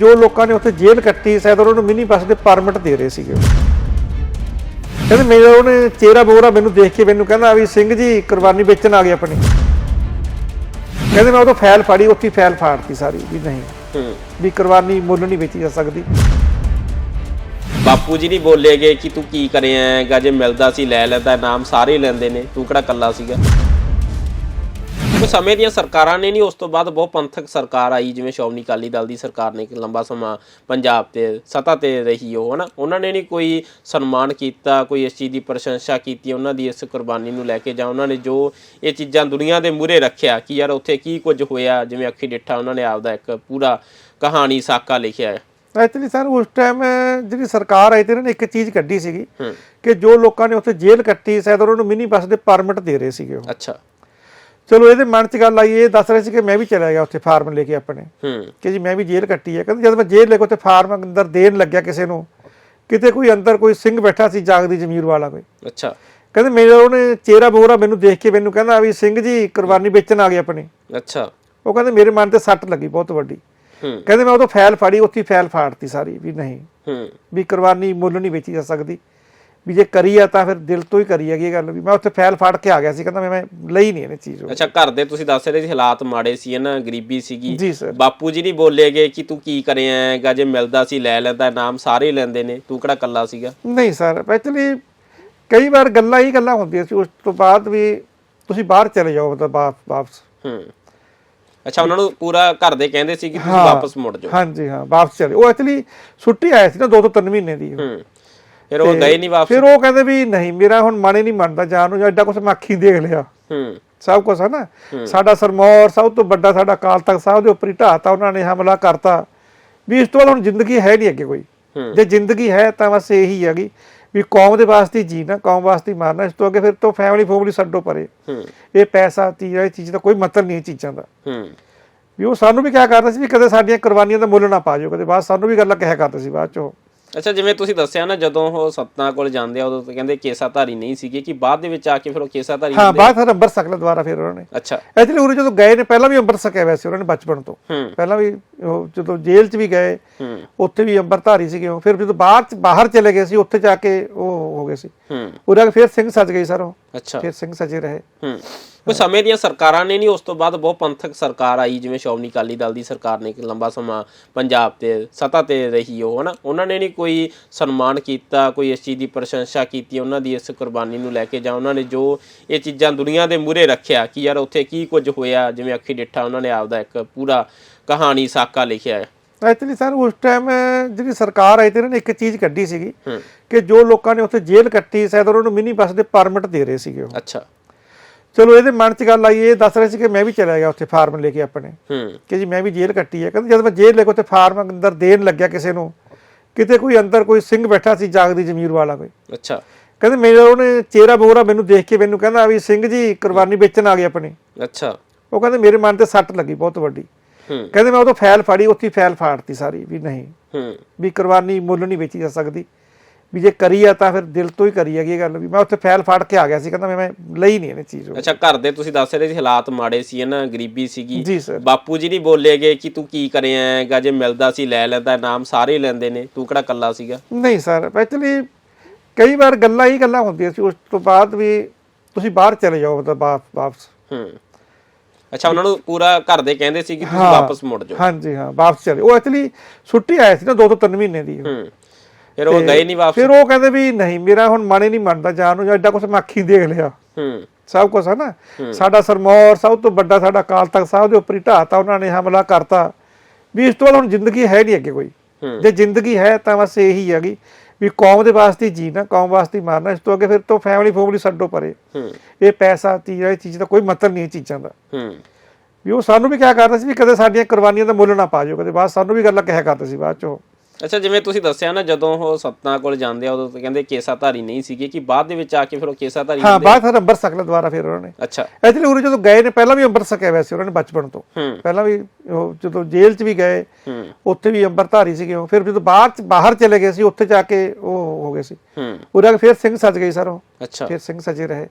ਜੋ ਲੋਕਾਂ ਨੇ ਉੱਥੇ ਜੇਲ੍ਹ ਕੱਟੀ ਸ਼ਾਇਦ ਉਹਨਾਂ ਨੂੰ ਮਿਨੀ ਬੱਸ ਦੇ ਪਰਮਿਟ ਦੇ ਰਹੇ ਸੀਗੇ। ਕਹਿੰਦੇ ਮੇਰਾ ਉਹਨੇ ਚਿਹਰਾ ਬੋਰਾ ਮੈਨੂੰ ਦੇਖ ਕੇ ਮੈਨੂੰ ਕਹਿੰਦਾ ਵੀ ਸਿੰਘ ਜੀ ਕੁਰਬਾਨੀ ਵੇਚਣ ਆ ਗਏ ਆਪਣੀ। ਕਹਿੰਦੇ ਮੈਂ ਉਦੋਂ ਫਾਈਲ ਫਾੜੀ ਉੱਥੇ ਫਾਈਲ ਫਾੜਤੀ ਸਾਰੀ ਵੀ ਨਹੀਂ। ਵੀ ਕੁਰਬਾਨੀ ਮੁੱਲ ਨਹੀਂ ਵੇਚੀ ਜਾ ਸਕਦੀ। ਬਾਪੂ ਜੀ ਨਹੀਂ ਬੋਲੇਗੇ ਕਿ ਤੂੰ ਕੀ ਕਰਿਆ ਹੈਗਾ ਜੇ ਮਿਲਦਾ ਸੀ ਲੈ ਲੈਂਦਾ ਨਾਮ ਸਾਰੇ ਲੈਂਦੇ ਨੇ। ਤੂੰ ਕਿਹੜਾ ਕੱਲਾ ਸੀਗਾ? ਸਮੇਂ ਦੀਆਂ ਸਰਕਾਰਾਂ ਨੇ ਨਹੀਂ ਉਸ ਤੋਂ ਬਾਅਦ ਬਹੁਤ ਪੰਥਕ ਸਰਕਾਰ ਆਈ ਜਿਵੇਂ ਸ਼੍ਰੋਮਣੀ ਅਕਾਲੀ ਦਲ ਦੀ ਸਰਕਾਰ ਨੇ ਇੱਕ ਲੰਬਾ ਸਮਾਂ ਪੰਜਾਬ ਤੇ ਸੱਤਾ ਤੇ ਰਹੀ ਉਹ ਹਨਾ? ਉਹਨਾਂ ਨੇ ਨਹੀਂ ਕੋਈ ਸਨਮਾਨ ਕੀਤਾ ਕੋਈ ਇਸ ਚੀਜ਼ ਦੀ ਪ੍ਰਸ਼ੰਸਾ ਕੀਤੀ ਉਹਨਾਂ ਦੀ ਇਸ ਕੁਰਬਾਨੀ ਨੂੰ ਲੈ ਕੇ ਜਾਂ ਉਹਨਾਂ ਨੇ ਜੋ ਇਹ ਚੀਜ਼ਾਂ ਦੁਨੀਆ ਦੇ ਮੂਹਰੇ ਰੱਖਿਆ ਕਿ ਯਾਰ ਉੱਥੇ ਕੀ ਕੁਝ ਹੋਇਆ ਜਿਵੇਂ ਅੱਖੀ ਡਿੱਠਾ ਉਹਨਾਂ ਨੇ ਆਪਦਾ ਇੱਕ ਪੂਰਾ ਕਹਾਣੀ ਸਾਕਾ ਲਿਖਿਆ ਹੈ। ਐਕਚੁਅਲੀ ਸਰ ਉਸ ਟਾਈਮ ਜਿਹੜੀ ਸਰਕਾਰ ਆਈ ਤੇ ਇਹਨਾਂ ਨੇ ਇੱਕ ਚੀਜ਼ ਕੱਢੀ ਸੀਗੀ ਕਿ ਜੋ ਲੋਕਾਂ ਨੇ ਉੱਥੇ ਜੇਲ੍ਹ ਕੱਟੀ ਸ਼ਾਇਦ ਉਹਨਾਂ ਨੂੰ ਮਿਨੀ ਬੱਸ ਦੇ ਪਰਮਿਟ ਦੇ ਰਹੇ ਸੀਗੇ ਉਹ। ਅੱਛਾ। ਚਲੋ ਇਹਦੇ ਮਨ 'ਚ ਗੱਲ ਆਈ ਇਹ ਦੱਸ ਰਹੇ ਸੀ ਕਿ ਮੈਂ ਵੀ ਚਲਾ ਗਿਆ ਉੱਥੇ ਫਾਰਮ ਲੈ ਕੇ ਆਪਣੇ। ਹੂੰ। ਕਿ ਜੀ ਮੈਂ ਵੀ ਜੇਲ੍ਹ ਕੱਟੀ ਹੈ ਕਹਿੰਦੇ ਜਦ ਮੈਂ ਜੇਲ੍ਹ ਲੈ ਕੇ ਉੱਥੇ ਫਾਰਮ ਅੰਦਰ ਦੇਣ ਲੱਗਿਆ ਕਿਸੇ ਨੂੰ ਕਿਤੇ ਕੋਈ ਅੰਦਰ ਕੋਈ ਸਿੰਘ ਬੈਠਾ ਸੀ ਜਾਗਦੀ ਜ਼ਮੀਰ ਵਾਲਾ ਕੋਈ। ਅੱਛਾ। ਕਹਿੰਦੇ ਮੇਰਾ ਉਹਨੇ ਚਿਹਰਾ ਬੋਰਾ ਮੈਨੂੰ ਦੇਖ ਕੇ ਮੈਨੂੰ ਕਹਿੰਦਾ ਵੀ ਸਿੰਘ ਜੀ ਕੁਰਬਾਨੀ ਵੇਚਣ ਆ ਗਏ ਆਪਣੀ। ਅੱਛਾ। ਉਹ ਕਹਿੰਦੇ ਮੇਰੇ ਮਨ ਤੇ ਸੱਟ ਲੱਗੀ ਬਹੁਤ ਵੱਡੀ। ਹੂੰ। ਕਹਿੰਦੇ ਮੈਂ ਉਦੋਂ ਫਾਈਲ ਫਾੜੀ ਉੱਥੇ ਫਾਈਲ ਫਾੜਤੀ ਸਾਰੀ ਵੀ ਨਹੀਂ। ਹੂੰ। ਵੀ ਕੁਰਬਾਨੀ ਮੁੱਲ ਨਹੀਂ ਵੇਚੀ ਜਾ ਸਕਦੀ। ਵੀ ਜੇ ਕਰੀ ਆ ਤਾਂ ਫਿਰ ਦਿਲ ਤੋਂ ਹੀ ਕਰੀ ਹੈਗੀ ਇਹ ਗੱਲ ਵੀ। ਮੈਂ ਉੱਥੇ ਫਾਈਲ ਫਾੜ ਕੇ ਆ ਗਿਆ ਸੀ ਕਹਿੰਦਾ ਮੈਂ- ਲਈ ਨਹੀਂ ਇਹ ਚੀਜ਼। ਅੱਛਾ ਘਰ ਦੇ ਤੁਸੀਂ ਦੱਸ ਰਹੇ ਸੀ ਹਾਲਾਤ ਮਾੜੇ ਸੀ ਨਾ ਗਰੀਬੀ ਸੀਗੀ। ਬਾਪੂ ਜੀ ਨਹੀਂ ਬੋਲੇਗੇ ਕਿ ਤੂੰ ਕੀ ਕਰਿਆ ਹੈਗਾ ਜੇ ਮਿਲਦਾ ਸੀ ਲੈ ਲੈਂਦਾ ਨਾਮ ਸਾਰੇ ਲੈਂਦੇ ਨੇ। ਤੂੰ ਕਿਹੜਾ ਕੱਲਾ ਸੀਗਾ? ਨਹੀਂ ਸਰ ਐਕਚੁਅਲੀ ਕਈ ਵਾਰ ਗੱਲਾਂ ਹੀ ਗੱਲਾਂ ਹੁੰਦੀਆਂ ਸੀ ਉਸ ਤੋਂ ਬਾਅਦ ਵੀ ਤੁਸੀਂ ਬਾਹਰ ਚਲੇ ਜਾਓ ਮਤਲਬ ਵਾਪ- ਵਾਪਸ। ਹੂੰ। ਅੱਛਾ ਉਹਨਾਂ ਨੂੰ ਪੂਰਾ ਘਰ ਦੇ ਕਹਿੰਦੇ ਸੀ ਕਿ ਤੁਸੀਂ। ਵਾਪਸ ਮੁੜ ਜਾਓ। ਹਾਂਜੀ ਹਾਂ ਵਾਪਸ ਚਲੇ ਉਹ ਐਕਚੁਅਲੀ ਛੁੱਟੀ ਆਇਆ ਸੀ ਨਾ ਦੋ ਤੋਂ ਤਿੰਨ ਮਹੀਨੇ ਦੀ। ਹੂੰ। ਫਿਰ ਉਹ ਗਏ ਨਹੀਂ ਵਾਪਸ। ਫਿਰ ਉਹ ਕਹਿੰਦੇ ਵੀ ਨਹੀਂ ਮੇਰਾ ਹੁਣ ਮਨ ਹੀ ਨਹੀਂ ਮੰਨਦਾ ਜਾਣ ਨੂੰ ਜਾਂ ਐਡਾ ਕੁਛ ਮੈਂ ਅੱਖੀਂ ਦੇਖ ਲਿਆ ਹੂੰ। ਸਭ ਕੁਛ ਹੈ ਨਾ। ਸਾਡਾ ਸਰਮੌਰ ਸਭ ਤੋਂ ਵੱਡਾ ਸਾਡਾ ਅਕਾਲ ਤਖਤ ਸਾਹਿਬ ਦੇ ਉੱਪਰ ਹੀ ਢਾਤਾ ਉਹਨਾਂ ਨੇ ਹਮਲਾ ਕਰਤਾ। ਵੀ ਇਸ ਤੋਂ ਬਾਅਦ ਹੁਣ ਜ਼ਿੰਦਗੀ ਹੈ ਨਹੀਂ ਅੱਗੇ ਕੋਈ। ਜੇ ਜ਼ਿੰਦਗੀ ਹੈ ਤਾਂ ਬਸ ਇਹੀ ਹੈਗੀ ਵੀ ਕੌਮ ਦੇ ਵਾਸਤੇ ਹੀ ਜੀਣਾ ਕੌਮ ਵਾਸਤੇ ਮਾਰਨਾ। ਇਸ ਤੋਂ ਅੱਗੇ ਫਿਰ ਤੋਂ ਫੈਮਿਲੀ ਫੋਮਲੀ ਛੱਡੋ ਪਰੇ। ਹੂੰ। ਇਹ ਪੈਸਾ ਤੀਰਾ ਇਹ ਚੀਜ਼ ਦਾ ਕੋਈ ਮਤਲਬ ਨਹੀਂ ਚੀਜ਼ਾਂ ਦਾ। ਹੂੰ। ਵੀ ਉਹ ਸਾਨੂੰ ਵੀ ਕਿਹਾ ਕਰਦਾ ਸੀ ਵੀ ਕਦੇ ਸਾਡੀਆਂ ਕੁਰਬਾਨੀਆਂ ਦਾ ਮੁੱਲ ਨਾ ਪਾ ਜਾਓ। ਕਦੇ ਬਾਅਦ ਸਾਨੂੰ ਵੀ ਗੱਲਾਂ ਕਿਹਾ ਕਰਦੇ ਸੀ ਬਾਅਦ ਚ। ਅੱਛਾ ਜਿਵੇਂ ਤੁਸੀਂ ਦੱਸਿਆ ਨਾ ਜਦੋਂ ਉਹ ਸਤਨਾ ਕੋਲ ਜਾਂਦੇ ਆ ਉਦੋਂ ਤਾਂ ਕਹਿੰਦੇ ਕੇਸਾਧਾਰੀ ਨਹੀਂ ਸੀਗੇ ਕਿ ਬਾਅਦ ਦੇ ਵਿੱਚ ਆ ਕੇ ਫਿਰ ਉਹ ਕੇਸਾਧਾਰੀ ਹਾਂ ਬਾਅਦ ਫਿਰ ਅੰਬਰ ਸਕਲਾ ਦੁਆਰਾ ਫਿਰ ਉਹਨਾਂ ਨੇ। ਅੱਛਾ। ਐਕਚੁਅਲੀ ਉਰੇ ਜਦੋਂ ਗਏ ਨੇ ਪਹਿਲਾਂ ਵੀ ਅੰਬਰ ਸਕਿਆ ਵੈਸੇ ਉਹਨਾਂ ਨੇ ਬਚਪਨ ਤੋਂ। ਪਹਿਲਾਂ ਵੀ ਉਹ ਜਦੋਂ ਜੇਲ੍ਹ 'ਚ ਵੀ ਗਏ ਉੱਥੇ ਵੀ ਅੰਬਰਧਾਰੀ ਸੀਗੇ ਉਹ। ਫਿਰ ਜਦੋਂ ਚ ਬਾਹਰ ਚਲੇ ਗਏ ਸੀ ਉੱਥੇ ਜਾ ਕੇ ਉਹ ਹੋ ਗਏ ਸੀ। ਕੇ ਫਿਰ ਸਿੰਘ ਸੱਜ ਗਏ ਸਰ ਉਹ। ਅੱਛਾ। ਫਿਰ ਸਿੰਘ ਸਜੇ ਰਹੇ। ਹੂੰ। ਉਹ ਸਮੇਂ ਦੀਆਂ ਸਰਕਾਰਾਂ ਨੇ ਨਹੀਂ ਉਸ ਤੋਂ ਬਾਅਦ ਬਹੁਤ ਪੰਥਕ ਸਰਕਾਰ ਆਈ ਜਿਵੇਂ ਸ਼੍ਰੋਮਣੀ ਅਕਾਲੀ ਦਲ ਦੀ ਸਰਕਾਰ ਨੇ ਲੰਬਾ ਸਮਾਂ ਪੰਜਾਬ ਤੇ ਸੱਤਾ ਤੇ ਰਹੀ ਉਹ ਹਨਾ? ਉਹਨਾਂ ਨੇ ਨਹੀਂ ਕੋਈ ਸਨਮਾਨ ਕੀਤਾ ਕੋਈ ਇਸ ਚੀਜ਼ ਦੀ ਪ੍ਰਸ਼ੰਸਾ ਕੀਤੀ ਉਹਨਾਂ ਦੀ ਇਸ ਕੁਰਬਾਨੀ ਨੂੰ ਲੈ ਕੇ ਜਾਂ ਉਹਨਾਂ ਨੇ ਜੋ ਇਹ ਚੀਜ਼ਾਂ ਦੁਨੀਆ ਦੇ ਮੂਹਰੇ ਰੱਖਿਆ ਕਿ ਯਾਰ ਉੱਥੇ ਕੀ ਕੁਝ ਹੋਇਆ ਜਿਵੇਂ ਅੱਖੀ ਡਿੱਠਾ ਉਹਨਾਂ ਨੇ ਆਪਦਾ ਇੱਕ ਪੂਰਾ ਕਹਾਣੀ ਸਾਕਾ ਲਿਖਿਆ ਹੈ। ਐਕਚੁਅਲੀ ਸਰ ਉਸ ਟਾਈਮ ਜਿਹੜੀ ਸਰਕਾਰ ਆਈ ਤੇ ਇਹਨਾਂ ਨੇ ਇੱਕ ਚੀਜ਼ ਕੱਢੀ ਸੀਗੀ ਕਿ ਜੋ ਲੋਕਾਂ ਨੇ ਉੱਥੇ ਜੇਲ੍ਹ ਕੱਟੀ ਸ਼ਾਇਦ ਉਹਨਾਂ ਨੂੰ ਮਿਨੀ ਬੱਸ ਦੇ ਪਰਮਿਟ ਦੇ ਰਹੇ ਸੀਗੇ ਉਹ। ਅੱਛਾ। ਚਲੋ ਇਹਦੇ ਮਨ 'ਚ ਗੱਲ ਆਈ ਇਹ ਦੱਸ ਰਹੇ ਸੀ ਕਿ ਮੈਂ ਵੀ ਚਲਾ ਗਿਆ ਉੱਥੇ ਫਾਰਮ ਲੈ ਕੇ ਆਪਣੇ। ਹੂੰ। ਕਿ ਜੀ ਮੈਂ ਵੀ ਜੇਲ੍ਹ ਕੱਟੀ ਹੈ। ਕਹਿੰਦੇ ਜਦ ਮੈਂ ਜੇਲ੍ਹ ਲੈ ਕੇ ਉੱਥੇ ਫਾਰਮ ਅੰਦਰ ਦੇਣ ਲੱਗਿਆ ਕਿਸੇ ਨੂੰ ਕਿਤੇ ਕੋਈ ਅੰਦਰ ਕੋਈ ਸਿੰਘ ਬੈਠਾ ਸੀ ਜਾਗਦੀ ਜ਼ਮੀਰ ਵਾਲਾ ਕੋਈ। ਅੱਛਾ। ਕਹਿੰਦੇ ਮੇਰਾ ਉਹਨੇ ਚਿਹਰਾ ਬੋਰਾ ਮੈਨੂੰ ਦੇਖ ਕੇ ਮੈਨੂੰ ਕਹਿੰਦਾ ਵੀ ਸਿੰਘ ਜੀ ਕੁਰਬਾਨੀ ਵੇਚਣ ਆ ਗਏ ਆਪਣੀ। ਅੱਛਾ। ਉਹ ਕਹਿੰਦੇ ਮੇਰੇ ਮਨ ਤੇ ਸੱਟ ਲੱਗੀ ਬਹੁਤ ਵੱਡੀ। ਕਹਿੰਦੇ ਮੈਂ ਉਦੋਂ ਫਾਈਲ ਫਾੜੀ ਉੱਥੇ ਫਾਈਲ ਫਾੜਤੀ ਸਾਰੀ ਵੀ ਨਹੀਂ। ਹੂੰ। ਵੀ ਕੁਰਬਾਨੀ ਮੁੱਲ ਨਹੀਂ ਵੇਚੀ ਜਾ ਸਕਦੀ। ਵੀ ਜੇ ਕਰੀ ਆ ਤਾਂ ਫਿਰ ਦਿਲ ਤੋਂ ਹੀ ਕਰੀ ਹੈਗੀ ਇਹ ਗੱਲ ਵੀ। ਮੈਂ ਉੱਥੇ ਫਾਈਲ ਫਾੜ ਕੇ ਆ ਗਿਆ ਸੀ ਕਹਿੰਦਾ ਮੈਂ- ਲਈ ਨਹੀਂ ਇਹ ਚੀਜ਼। ਅੱਛਾ ਘਰ ਦੇ ਤੁਸੀਂ ਦੱਸ ਰਹੇ ਸੀ ਹਾਲਾਤ ਮਾੜੇ ਸੀ ਨਾ ਗਰੀਬੀ ਸੀਗੀ। ਬਾਪੂ ਜੀ ਨਹੀਂ ਬੋਲੇਗੇ ਕਿ ਤੂੰ ਕੀ ਕਰਿਆ ਹੈਗਾ ਜੇ ਮਿਲਦਾ ਸੀ ਲੈ ਲੈਂਦਾ ਨਾਮ ਸਾਰੇ ਲੈਂਦੇ ਨੇ। ਤੂੰ ਕਿਹੜਾ ਕੱਲਾ ਸੀਗਾ? ਨਹੀਂ ਸਰ ਐਕਚੁਅਲੀ ਕਈ ਵਾਰ ਗੱਲਾਂ ਹੀ ਗੱਲਾਂ ਹੁੰਦੀਆਂ ਸੀ ਉਸ ਤੋਂ ਬਾਅਦ ਵੀ ਤੁਸੀਂ ਬਾਹਰ ਚਲੇ ਜਾਓ ਮਤਲਬ ਵਾਪ- ਵਾਪਸ। ਹੂੰ। ਅੱਛਾ ਉਹਨਾਂ ਨੂੰ ਪੂਰਾ ਘਰ ਦੇ ਕਹਿੰਦੇ ਸੀ ਕਿ ਤੁਸੀਂ। ਵਾਪਸ ਮੁੜ ਜਾਓ। ਹਾਂਜੀ ਹਾਂ ਵਾਪਸ ਚਲੇ ਉਹ ਐਕਚੁਅਲੀ ਛੁੱਟੀ ਆਇਆ ਸੀ ਨਾ ਦੋ ਤੋਂ ਤਿੰਨ ਮਹੀਨੇ ਦੀ ਉਹ। ਹੂੰ। ਫਿਰ ਉਹ ਗਏ ਨਹੀਂ ਵਾਪਸ? ਫਿਰ ਉਹ ਕਹਿੰਦੇ ਵੀ ਨਹੀਂ ਮੇਰਾ ਹੁਣ ਮਨ ਹੀ ਨਹੀਂ ਮੰਨਦਾ ਜਾਣ ਨੂੰ ਜਾਂ ਐਡਾ ਕੁਛ ਮੈਂ ਅੱਖੀਂ ਦੇਖ ਲਿਆ। ਹੂੰ। ਸਭ ਕੁਝ ਹੈ ਨਾ। ਸਾਡਾ ਸਰਮੌਰ ਸਭ ਤੋਂ ਵੱਡਾ ਸਾਡਾ ਅਕਾਲ ਤਖਤ ਸਾਹਿਬ ਦੇ ਉੱਪਰ ਹੀ ਢਾਤਾ ਉਹਨਾਂ ਨੇ ਹਮਲਾ ਕਰਤਾ। ਵੀ ਇਸ ਤੋਂ ਬਾਅਦ ਹੁਣ ਜ਼ਿੰਦਗੀ ਹੈ ਨਹੀਂ ਅੱਗੇ ਕੋਈ। ਜੇ ਜ਼ਿੰਦਗੀ ਹੈ ਤਾਂ ਬਸ ਇਹੀ ਹੈਗੀ ਵੀ ਕੌਮ ਦੇ ਵਾਸਤੇ ਹੀ ਜੀਣਾ ਕੌਮ ਵਾਸਤੇ ਮਾਰਨਾ ਇਸ ਤੋਂ ਅੱਗੇ ਫਿਰ ਤੋਂ ਫੈਮਿਲੀ ਫੋਮਲੀ ਛੱਡੋ ਪਰੇ। ਹੂੰ। ਇਹ ਪੈਸਾ ਤੀਰਾ ਇਹ ਚੀਜ਼ ਦਾ ਕੋਈ ਮਤਲਬ ਨਹੀਂ ਇਹ ਚੀਜ਼ਾਂ ਦਾ। ਹੂੰ। ਵੀ ਉਹ ਸਾਨੂੰ ਵੀ ਕਿਹਾ ਕਰਦਾ ਸੀ ਵੀ ਕਦੇ ਸਾਡੀਆਂ ਕੁਰਬਾਨੀਆਂ ਦਾ ਮੁੱਲ ਨਾ ਪਾ ਜਾਓ ਕਦੇ ਬਾਅਦ ਸਾਨੂੰ ਵੀ ਗੱਲਾਂ ਕਿਹਾ ਕਰਦੇ ਸੀ ਬਾਅਦ ਚ। ਅੱਛਾ ਜਿਵੇਂ ਤੁਸੀਂ ਦੱਸਿਆ ਨਾ ਜਦੋਂ ਉਹ ਸਤਨਾ ਕੋਲ ਜਾਂਦੇ ਆ ਉਦੋਂ ਤਾਂ ਕਹਿੰਦੇ ਕੇਸਾਧਾਰੀ ਨਹੀਂ ਸੀਗੇ ਕਿ ਬਾਅਦ ਦੇ ਵਿੱਚ ਆ ਕੇ ਫਿਰ ਉਹ ਕੇਸਾਧਾਰੀ ਹਾਂ ਬਾਅਦ ਫਿਰ ਅੰਬਰ ਸਕਲਾ ਦੁਆਰਾ ਫਿਰ ਉਹਨਾਂ ਨੇ। ਅੱਛਾ। ਐਕਚੁਅਲੀ ਉਰੇ ਜਦੋਂ ਗਏ ਨੇ ਪਹਿਲਾਂ ਵੀ ਅੰਬਰ ਸਕਿਆ ਵੈਸੇ ਉਹਨਾਂ ਨੇ ਬਚਪਨ ਤੋਂ। ਪਹਿਲਾਂ ਵੀ ਉਹ ਜਦੋਂ ਜੇਲ੍ਹ 'ਚ ਵੀ ਗਏ ਉੱਥੇ ਵੀ ਅੰਬਰਧਾਰੀ ਸੀਗੇ ਉਹ। ਫਿਰ ਜਦੋਂ ਬਾਹਰ ਚ ਬਾਹਰ ਚਲੇ ਗਏ ਸੀ ਉੱਥੇ ਜਾ ਕੇ ਉਹ ਹੋ ਗਏ ਸੀ। ਕੇ ਫਿਰ ਸਿੰਘ ਸੱਜ ਗਏ ਸਰ ਉਹ। ਅੱਛਾ। ਫਿਰ ਸਿੰਘ ਸਜੇ ਰਹੇ।